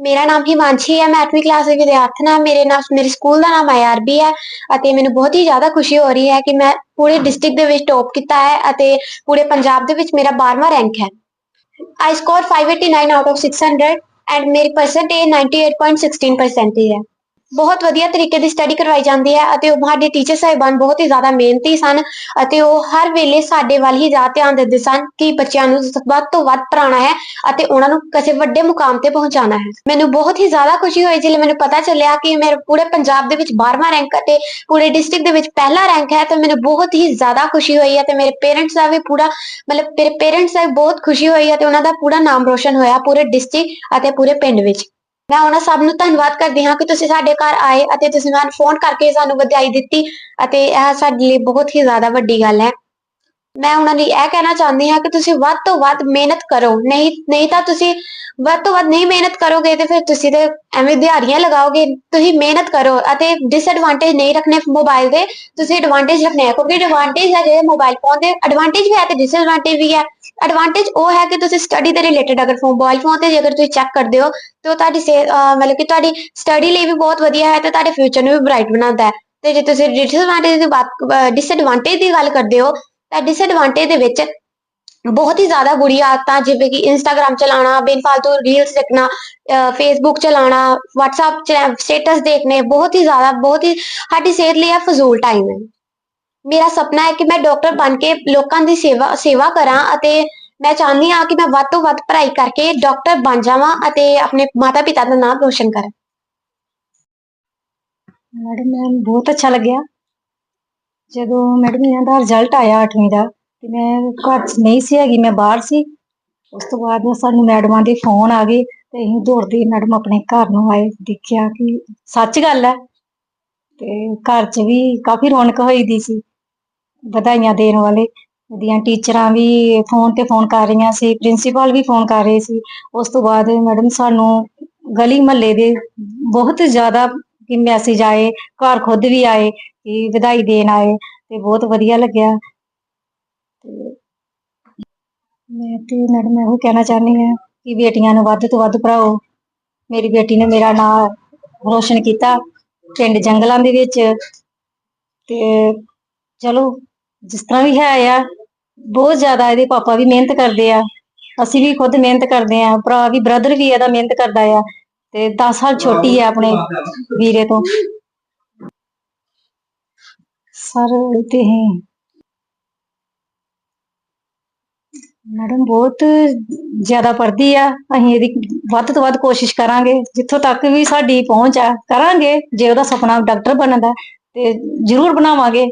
ਮੇਰਾ ਨਾਮ ਹਿਮਾਂਸ਼ੀ ਹੈ, ਮੈਂ 8ਵੀਂ ਕਲਾਸ ਦੀ ਵਿਦਿਆਰਥਣ ਹਾਂ, ਮੇਰੇ ਨਾਲ, ਮੇਰੇ ਸਕੂਲ ਦਾ ਨਾਮ ਆਈਆਰਬੀ ਹੈ ਅਤੇ ਮੈਨੂੰ ਬਹੁਤ ਹੀ ਜ਼ਿਆਦਾ ਖੁਸ਼ੀ ਹੋ ਰਹੀ ਹੈ ਕਿ ਮੈਂ ਪੂਰੇ ਡਿਸਟ੍ਰਿਕਟ ਦੇ ਵਿੱਚ ਟੌਪ ਕੀਤਾ ਹੈ ਅਤੇ ਪੂਰੇ ਪੰਜਾਬ ਦੇ ਵਿੱਚ ਮੇਰਾ 12ਵਾਂ ਰੈਂਕ ਹੈ। I scored 589 out of 600 and ਮੇਰੀ ਪਰਸੈਂਟੇਜ 98.16% ਹੈ। ਬਹੁਤ ਵਧੀਆ ਤਰੀਕੇ ਦੀ ਸਟੱਡੀ ਕਰਵਾਈ ਜਾਂਦੀ ਹੈ ਅਤੇ ਉਹ ਸਾਡੇ ਟੀਚਰ ਸਾਹਿਬਾਨ ਬਹੁਤ ਹੀ ਜ਼ਿਆਦਾ ਮਿਹਨਤੀ ਸਨ ਅਤੇ ਉਹ ਹਰ ਵੇਲੇ ਸਾਡੇ ਵੱਲ ਹੀ ਜ਼ਿਆਦਾ ਧਿਆਨ ਦਿੰਦੇ ਸਨ ਕਿ ਬੱਚਿਆਂ ਨੂੰ ਵੱਧ ਤੋਂ ਵੱਧ ਪੜ੍ਹਾਉਣਾ ਹੈ ਅਤੇ ਉਹਨਾਂ ਨੂੰ ਕਿਸੇ ਵੱਡੇ ਮੁਕਾਮ ਤੇ ਪਹੁੰਚਾਉਣਾ ਹੈ। ਮੈਨੂੰ ਬਹੁਤ ਹੀ ਜ਼ਿਆਦਾ ਖੁਸ਼ੀ ਹੋਈ ਜਦੋਂ ਮੈਨੂੰ ਪਤਾ ਚੱਲਿਆ ਕਿ ਮੇਰੇ ਪੂਰੇ ਪੰਜਾਬ ਦੇ ਵਿੱਚ 12ਵਾਂ ਰੈਂਕ ਅਤੇ ਪੂਰੇ ਡਿਸਟ੍ਰਿਕਟ ਦੇ ਵਿੱਚ ਪਹਿਲਾ ਰੈਂਕ ਹੈ ਤਾਂ ਮੈਨੂੰ ਬਹੁਤ ਹੀ ਜ਼ਿਆਦਾ ਖੁਸ਼ੀ ਹੋਈ ਹੈ ਤੇ ਮੇਰੇ ਪੇਰੈਂਟਸ ਦਾ ਵੀ ਪੂਰਾ, ਮਤਲਬ ਮੇਰੇ ਪੇਰੈਂਟਸ ਦਾ ਵੀ ਬਹੁਤ ਖੁਸ਼ੀ ਹੋਈ ਹੈ ਤੇ ਉਹਨਾਂ ਦਾ ਪੂਰਾ ਨਾਮ ਰੋਸ਼ਨ ਹੋਇਆ ਪੂਰੇ ਡਿਸਟ੍ਰਿਕਟ ਅਤੇ ਪੂਰੇ ਪਿੰਡ ਵਿੱਚ। ਮੈਂ ਉਹਨਾਂ ਸਭ ਨੂੰ ਧੰਨਵਾਦ ਕਰਦੀ ਹਾਂ ਕਿ ਤੁਸੀਂ ਸਾਡੇ ਘਰ ਆਏ ਅਤੇ ਤੁਸੀਂ ਮੈਨੂੰ ਫੋਨ ਕਰਕੇ ਸਾਨੂੰ ਵਧਾਈ ਦਿੱਤੀ ਅਤੇ ਇਹ ਸਾਡੇ ਲਈ ਬਹੁਤ ਹੀ ਜ਼ਿਆਦਾ ਵੱਡੀ ਗੱਲ ਹੈ। ਮੈਂ ਉਹਨਾਂ ਲਈ ਇਹ ਕਹਿਣਾ ਚਾਹੁੰਦੀ ਹਾਂ ਕਿ ਤੁਸੀਂ ਵੱਧ ਤੋਂ ਵੱਧ ਮਿਹਨਤ ਕਰੋ। ਨਹੀਂ ਨਹੀਂ ਤਾਂ ਤੁਸੀਂ ਵੱਧ ਤੋਂ ਵੱਧ ਨਹੀਂ ਮਿਹਨਤ ਕਰੋਗੇ ਤੇ ਫਿਰ ਤੁਸੀਂ ਤੇ ਐਵੇਂ ਦਿਹਾੜੀਆਂ ਲਗਾਓਗੇ। ਤੁਸੀਂ ਮਿਹਨਤ ਕਰੋ ਅਤੇ ਡਿਸਐਡਵਾਂਟੇਜ ਨਹੀਂ ਰੱਖਣੇ ਮੋਬਾਈਲ ਦੇ। ਤੁਸੀਂ ਐਡਵਾਂਟੇਜ ਰੱਖਣੇ ਆ ਕਿਉਂਕਿ ਐਡਵਾਂਟੇਜ ਹੈ ਜਿਹੜੇ ਮੋਬਾਈਲ ਫੋਨ ਦੇ। ਐਡਵਾਂਟੇਜ ਵੀ ਹੈ ਤੇ ਡਿਸਐਡਵਾਂਟੇਜ ਵੀ ਹੈ। ਐਡਵਾਂਟੇਜ ਉਹ ਹੈ ਕਿ ਤੁਸੀਂ ਸਟੱਡੀ ਦੇ ਰਿਲੇਟਡ ਅਗਰ ਮੋਬਾਈਲ ਫੋਨ ਤੇ ਜੇਕਰ ਤੁਸੀਂ ਚੈੱਕ ਕਰਦੇ ਹੋ, ਤੇ ਉਹ ਤੁਹਾਡੀ ਮਤਲਬ ਕਿ ਤੁਹਾਡੀ ਸਟੱਡੀ ਲਈ ਵੀ ਬਹੁਤ ਵਧੀਆ ਹੈ ਤੇ ਤੁਹਾਡੇ ਫਿਊਚਰ ਨੂੰ ਵੀ ਬ੍ਰਾਈਟ ਬਣਾਉਂਦਾ ਹੈ। ਤੇ ਜੇ ਤੁਸੀਂ ਡਿਸਐਡਵਾਂਟੇਜ ਦੀ ਬਾਤ ਡਿਸਐਡਵਾਂਟੇਜ ਦੀ ਗੱਲ ਕਰਦੇ ਹੋ, ਤਾਂ ਡਿਸਐਡਵਾਂਟੇਜ ਦੇ ਵਿੱਚ ਬਹੁਤ ਹੀ ਜ਼ਿਆਦਾ ਬੁਰੀ ਆਦਤਾਂ, ਜਿਵੇਂ ਕਿ ਇੰਸਟਾਗ੍ਰam ਚਲਾਉਣਾ ਬੇਨਫਾਲਤੂ ਰੀਲਸ ਦੇਖਣਾ ਫੇਸਬੁੱਕ ਚਲਾਉਣਾ, WhatsApp ਸਟੇਟਸ ਦੇਖਣੇ, ਬਹੁਤ ਹੀ ਜ਼ਿਆਦਾ, ਬਹੁਤ ਹੀ ਸਾਡੀ ਸਿਹਤ ਲਈ ਇਹ ਫਜ਼ੂਲ ਟਾਈਮ ਹੈ। ਮੇਰਾ ਸੁਪਨਾ ਹੈ ਕਿ ਮੈਂ ਡਾਕਟਰ ਬਣ ਕੇ ਲੋਕਾਂ ਦੀ ਸੇਵਾ ਸੇਵਾ ਕਰਾਂ ਅਤੇ ਮੈਂ ਚਾਹੁੰਦੀ ਹਾਂ ਕਿ ਮੈਂ ਵੱਧ ਤੋਂ ਵੱਧ ਪੜ੍ਹਾਈ ਕਰਕੇ ਡਾਕਟਰ ਬਣ ਜਾਵਾਂ ਅਤੇ ਆਪਣੇ ਮਾਤਾ ਪਿਤਾ ਦਾ ਨਾਮ ਰੋਸ਼ਨ ਕਰਾਂ। ਮੈਡਮ ਮੈਨੂੰ ਬਹੁਤ ਅੱਛਾ ਲੱਗਿਆ। ਜਦੋਂ ਮੈਡਮ ਇਹਨਾਂ ਦਾ ਰਿਜ਼ਲਟ ਆਇਆ 8ਵੀਂ ਦਾ, ਤੇ ਮੈਂ ਘਰ 'ਚ ਨਹੀਂ ਸੀ ਹੈਗੀ, ਮੈਂ ਬਾਹਰ ਸੀ। ਉਸ ਤੋਂ ਬਾਅਦ ਸਾਨੂੰ ਮੈਡਮਾਂ ਦੇ ਫੋਨ ਆ ਗਏ ਤੇ ਅਸੀਂ ਦੌੜਦੇ ਮੈਡਮ ਆਪਣੇ ਘਰ ਨੂੰ ਆਏ, ਦੇਖਿਆ ਕਿ ਸੱਚ ਗੱਲ ਹੈ। ਤੇ ਘਰ 'ਚ ਵੀ ਕਾਫੀ ਰੌਣਕ ਹੋਈ ਦੀ ਸੀ। ਵਧਾਈਆਂ ਦੇਣ ਵਾਲੇ ਉਹਦੀਆਂ ਟੀਚਰਾਂ ਵੀ ਫੋਨ ਤੇ ਫੋਨ ਕਰ ਰਹੀਆਂ ਸੀ ਪ੍ਰਿੰਸੀਪਲ ਵੀ ਫੋਨ ਕਰ ਰਹੇ ਸੀ। ਉਸ ਤੋਂ ਬਾਅਦ ਮੈਡਮ ਸਾਨੂੰ ਗਲੀ ਮਹੱਲੇ ਦੇ ਬਹੁਤ ਜ਼ਿਆਦਾ ਕਿ ਮੈਸੇਜ ਆਏ, ਘਰ ਖੁਦ ਵੀ ਆਏ ਕਿ ਵਧਾਈ ਦੇਣ ਆਏ ਤੇ ਬਹੁਤ ਵਧੀਆ ਲੱਗਿਆ। ਤੇ ਮੈਂ ਤੇ ਮੈਡਮ ਇਹੋ ਕਹਿਣਾ ਚਾਹੁੰਦੀ ਹਾਂ ਕਿ ਬੇਟੀਆਂ ਨੂੰ ਵੱਧ ਤੋਂ ਵੱਧ ਪੜ੍ਹਾਓ। ਮੇਰੀ ਬੇਟੀ ਨੇ ਮੇਰਾ ਨਾਮ ਰੋਸ਼ਨ ਕੀਤਾ ਪਿੰਡ ਜੰਗਲਾਂ ਦੇ ਵਿੱਚ ਤੇ ਚਲੋ ਜਿਸ ਤਰ੍ਹਾਂ ਵੀ ਹੈ ਆ, ਬਹੁਤ ਜ਼ਿਆਦਾ ਇਹਦੇ ਪਾਪਾ ਵੀ ਮਿਹਨਤ ਕਰਦੇ ਆ, ਅਸੀਂ ਵੀ ਖੁਦ ਮਿਹਨਤ ਕਰਦੇ ਆ, ਭਰਾ ਵੀ ਬ੍ਰਦਰ ਵੀ ਇਹਦਾ ਮਿਹਨਤ ਕਰਦਾ ਆ, ਤੇ 10 ਸਾਲ ਛੋਟੀ ਆ ਆਪਣੇ ਵੀਰੇ ਤੋਂ। ਸਰ, ਤੇ ਹੀ। ਮੈਡਮ, ਬਹੁਤ ਜ਼ਿਆਦਾ ਪੜ੍ਹਦੀ ਆ, ਅਸੀਂ ਇਹਦੀ ਵੱਧ ਤੋਂ ਵੱਧ ਕੋਸ਼ਿਸ਼ ਕਰਾਂਗੇ, ਜਿੱਥੋਂ ਤੱਕ ਵੀ ਸਾਡੀ ਪਹੁੰਚ ਆ, ਕਰਾਂਗੇ, ਜੇ ਉਹਦਾ ਸੁਪਨਾ ਡਾਕਟਰ ਬਣਨ ਦਾ ਤੇ ਜ਼ਰੂਰ ਬਣਾਵਾਂਗੇ।